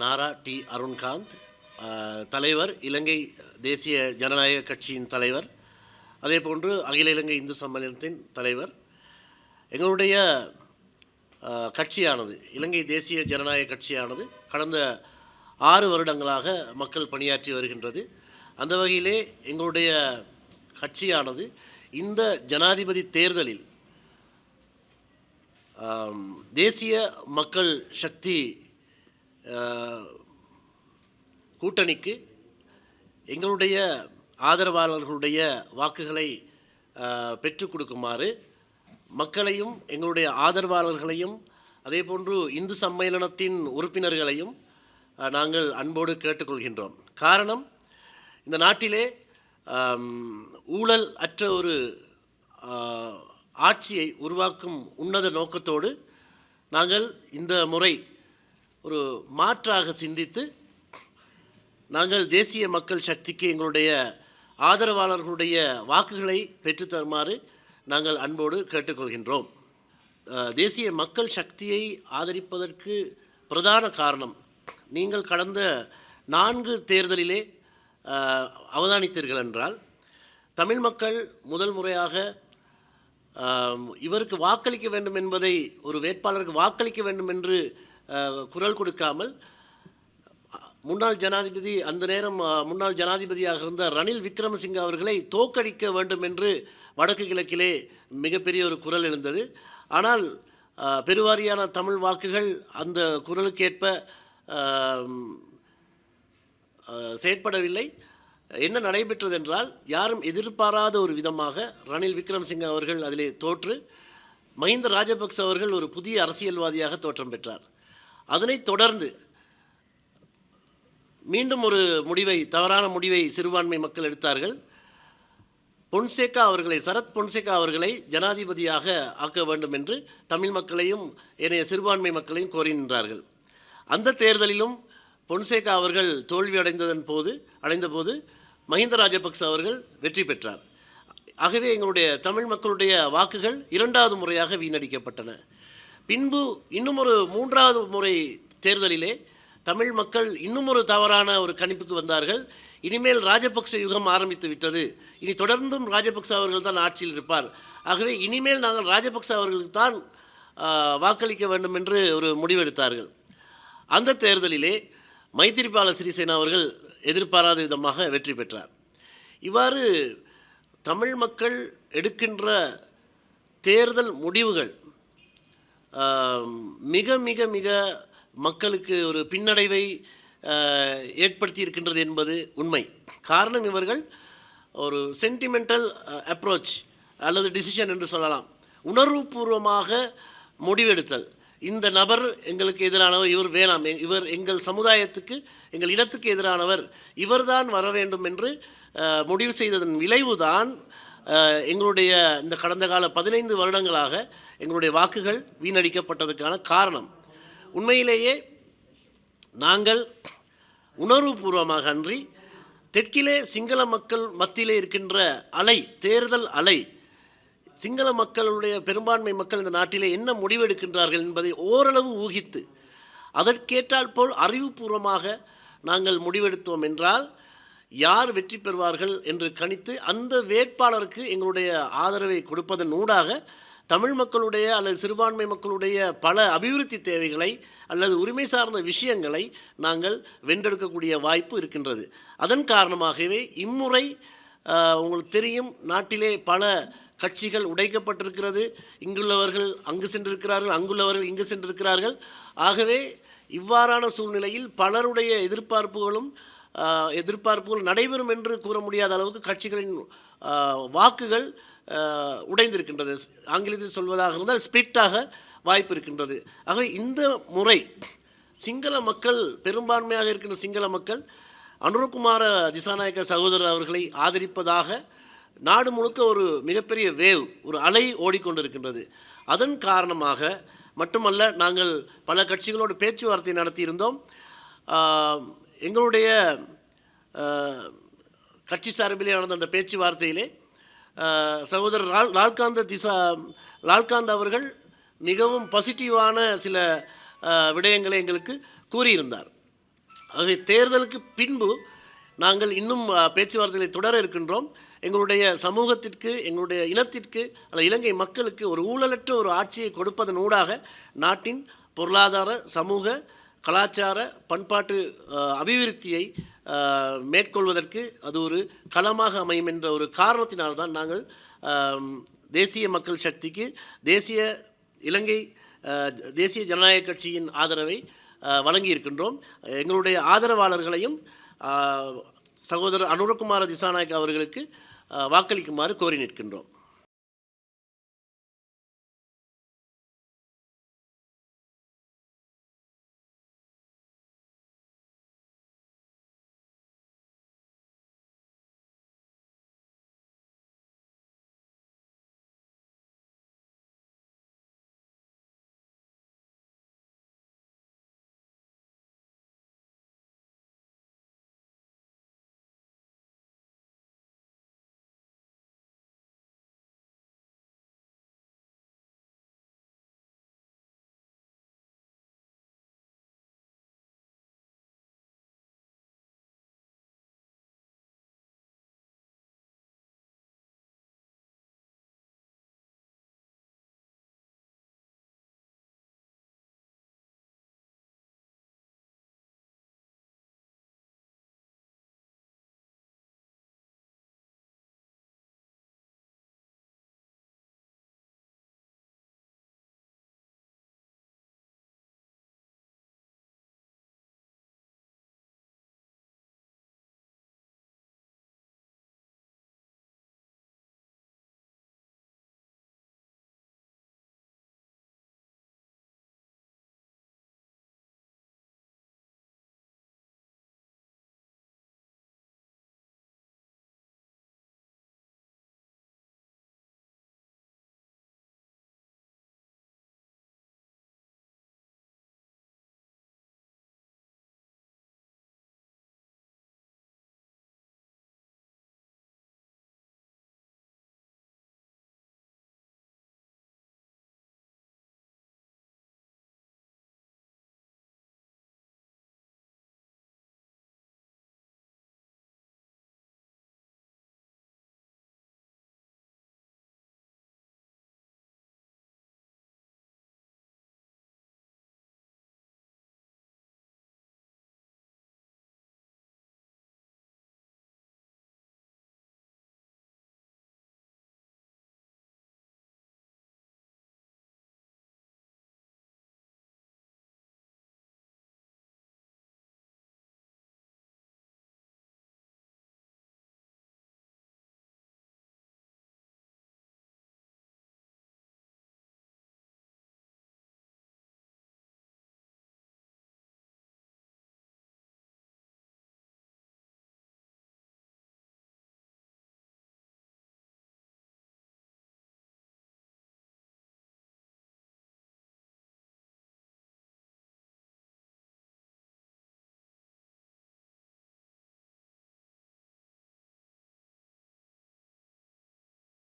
நாரா D Arunkanth தலைவர் இலங்கை தேசிய ஜனநாயக கட்சியின் தலைவர் அதே போன்று அகில இலங்கை இந்து சம்மேளனத்தின் தலைவர். எங்களுடைய கட்சியானது இலங்கை தேசிய ஜனநாயக கட்சியானது கடந்த ஆறு வருடங்களாக மக்கள் பணியாற்றி வருகின்றது. அந்த வகையிலே எங்களுடைய கட்சியானது இந்த ஜனாதிபதி தேர்தலில் தேசிய மக்கள் சக்தி கூட்டணிக்கு எங்களுடைய ஆதரவாளர்களுடைய வாக்குகளை பெற்று பெற்றுக் கொடுக்குமாறு மக்களையும் எங்களுடைய ஆதரவாளர்களையும் அதே போன்று இந்து சம்மேளனத்தின் உறுப்பினர்களையும் நாங்கள் அன்போடு கேட்டுக்கொள்கின்றோம். காரணம் இந்த நாட்டிலே ஊழல் அற்ற ஒரு ஆட்சியை உருவாக்கும் உன்னத நோக்கத்தோடு நாங்கள் இந்த முறை ஒரு மாற்றாக சிந்தித்து நாங்கள் தேசிய மக்கள் சக்திக்கு எங்களுடைய ஆதரவாளர்களுடைய வாக்குகளை பெற்றுத்தருமாறு நாங்கள் அன்போடு கேட்டுக்கொள்கின்றோம். தேசிய மக்கள் சக்தியை ஆதரிப்பதற்கு பிரதான காரணம் நீங்கள் கடந்த நான்கு தேர்தலிலே அவதானித்தீர்கள் என்றால் தமிழ் மக்கள் முதல் முறையாக இவருக்கு வாக்களிக்க வேண்டும் என்பதை ஒரு வேட்பாளருக்கு வாக்களிக்க வேண்டும் என்று குரல் கொடுக்காமல் முன்னாள் ஜனாதிபதி அந்த நேரம் முன்னாள் ஜனாதிபதியாக இருந்த ரணில் விக்ரமசிங்க அவர்களை தோக்கடிக்க வேண்டும் என்று வடக்கு கிழக்கிலே மிகப்பெரிய ஒரு குரல் எழுந்தது. ஆனால் பெருவாரியான தமிழ் வாக்குகள் அந்த குரலுக்கேற்ப செயற்படவில்லை. என்ன நடைபெற்றது என்றால் யாரும் எதிர்பாராத ஒரு விதமாக ரணில் விக்ரமசிங்க அவர்கள் அதிலே தோற்று மஹிந்த ராஜபக்ச அவர்கள் ஒரு புதிய அரசியல்வாதியாக தோற்றம் பெற்றார். அதனைத் தொடர்ந்து மீண்டும் ஒரு முடிவை தவறான முடிவை சிறுபான்மை மக்கள் எடுத்தார்கள். பொன்சேகா அவர்களை சரத் பொன்சேகா அவர்களை ஜனாதிபதியாக ஆக்க வேண்டும் என்று தமிழ் மக்களையும் ஏனைய சிறுபான்மை மக்களையும் கோரி நின்றார்கள். அந்த தேர்தலிலும் பொன்சேகா அவர்கள் தோல்வி அடைந்ததன் போது அடைந்தபோது மஹிந்த ராஜபக்ச அவர்கள் வெற்றி பெற்றார். ஆகவே எங்களுடைய தமிழ் மக்களுடைய வாக்குகள் இரண்டாவது முறையாக வீணடிக்கப்பட்டன. பின்பு இன்னும் ஒரு மூன்றாவது முறை தேர்தலிலே தமிழ் மக்கள் இன்னும் ஒரு தவறான ஒரு கணிப்புக்கு வந்தார்கள். இனிமேல் ராஜபக்ச யுகம் ஆரம்பித்து விட்டது. இனி தொடர்ந்தும் ராஜபக்ச அவர்கள் தான் ஆட்சியில் இருப்பார். ஆகவே இனிமேல் நாங்கள் ராஜபக்ச அவர்களுக்கு தான் வாக்களிக்க வேண்டும் என்று ஒரு முடிவெடுத்தார்கள். அந்த தேர்தலிலே மைத்திரிபால சிறிசேனா அவர்கள் எதிர்பாராத விதமாக வெற்றி பெற்றார். இவ்வாறு தமிழ் மக்கள் எடுக்கின்ற தேர்தல் முடிவுகள் மிக மிக மிக மக்களுக்கு ஒரு பின்னடைவை ஏற்படுத்தி இருக்கின்றது என்பது உண்மை. காரணம் இவர்கள் ஒரு சென்டிமெண்டல் அப்ரோச் அல்லது டிசிஷன் என்று சொல்லலாம். உணர்வுபூர்வமாக முடிவெடுத்தல். இந்த நபர் எங்களுக்கு எதிரானவர் இவர் வேணாம். எ- இவர் எங்கள் சமுதாயத்துக்கு எங்கள் இனத்துக்கு எதிரானவர். இவர்தான் வர வேண்டும் என்று முடிவு செய்ததன் விளைவுதான் எங்களுடைய இந்த கடந்த கால பதினைந்து வருடங்களாக எங்களுடைய வாக்குகள் வீணடிக்கப்பட்டதுக்கான காரணம். உண்மையிலேயே நாங்கள் உணர்வுபூர்வமாக அன்றி தெற்கிலே சிங்கள மக்கள் மத்தியிலே இருக்கின்ற அலை தேர்தல் அலை சிங்கள மக்களுடைய பெரும்பான்மை மக்கள் இந்த நாட்டிலே என்ன முடிவெடுக்கின்றார்கள் என்பதை ஓரளவு ஊகித்து அதற்கேற்றால் போல் அறிவுபூர்வமாக நாங்கள் முடிவெடுத்தோம் என்றால் யார் வெற்றி பெறுவார்கள் என்று கணித்து அந்த வேட்பாளருக்கு எங்களுடைய ஆதரவை கொடுப்பதன் ஊடாக தமிழ் மக்களுடைய அல்லது சிறுபான்மை மக்களுடைய பல அபிவிருத்தி தேவைகளை அல்லது உரிமை சார்ந்த விஷயங்களை நாங்கள் வென்றெடுக்கக்கூடிய வாய்ப்பு இருக்கின்றது. அதன் காரணமாகவே இம்முறை உங்களுக்கு தெரியும் நாட்டிலே பல கட்சிகள் உடைக்கப்பட்டிருக்கிறது. இங்குள்ளவர்கள் அங்கு சென்றிருக்கிறார்கள் அங்குள்ளவர்கள் இங்கு சென்றிருக்கிறார்கள். ஆகவே இவ்வாறான சூழ்நிலையில் பலருடைய எதிர்பார்ப்புகளும் எதிர்பார்ப்புகள் நடைபெறும் என்று கூற முடியாத அளவுக்கு கட்சிகளின் வாக்குகள் உடைந்திருக்கின்றது. ஆங்கிலத்தில் சொல்வதாக இருந்தால் ஸ்பிளிட்டாக வாய்ப்பு இருக்கின்றது. ஆகவே இந்த முறை சிங்கள மக்கள் பெரும்பான்மையாக இருக்கின்ற சிங்கள மக்கள் அனுரகுமார திசாநாயக்க சகோதரர் அவர்களை ஆதரிப்பதாக நாடு முழுக்க ஒரு மிகப்பெரிய வேவ் ஒரு அலை ஓடிக்கொண்டிருக்கின்றது. அதன் காரணமாக மட்டுமல்ல நாங்கள் பல கட்சிகளோடு பேச்சுவார்த்தை நடத்தியிருந்தோம். எங்களுடைய கட்சி சார்பிலே நடந்த அந்த பேச்சுவார்த்தையிலே சகோதரர் லால் லால்காந்த திசா லால்காந்த் அவர்கள் மிகவும் பாசிட்டிவான சில விடயங்களை எங்களுக்கு கூறியிருந்தார். ஆகவே தேர்தலுக்கு பின்பு நாங்கள் இன்னும் பேச்சுவார்த்தைகளை தொடர இருக்கின்றோம். எங்களுடைய சமூகத்திற்கு எங்களுடைய இனத்திற்கு அல்லது இலங்கை மக்களுக்கு ஒரு ஊழலற்ற ஒரு ஆட்சியை கொடுப்பதன் ஊடாக நாட்டின் பொருளாதார சமூக கலாச்சார பண்பாட்டு அபிவிருத்தியை மேற்கொள்வதற்கு அது ஒரு களமாக அமையும் என்ற ஒரு காரணத்தினால்தான் நாங்கள் தேசிய மக்கள் சக்திக்கு தேசிய இலங்கை தேசிய ஜனநாயக கட்சியின் ஆதரவை வழங்கி வழங்கியிருக்கின்றோம். எங்களுடைய ஆதரவாளர்களையும் சகோதரர் அனுரகுமார திசாநாயக் அவர்களுக்கு வாக்களிக்குமாறு கோரி நிற்கின்றோம்.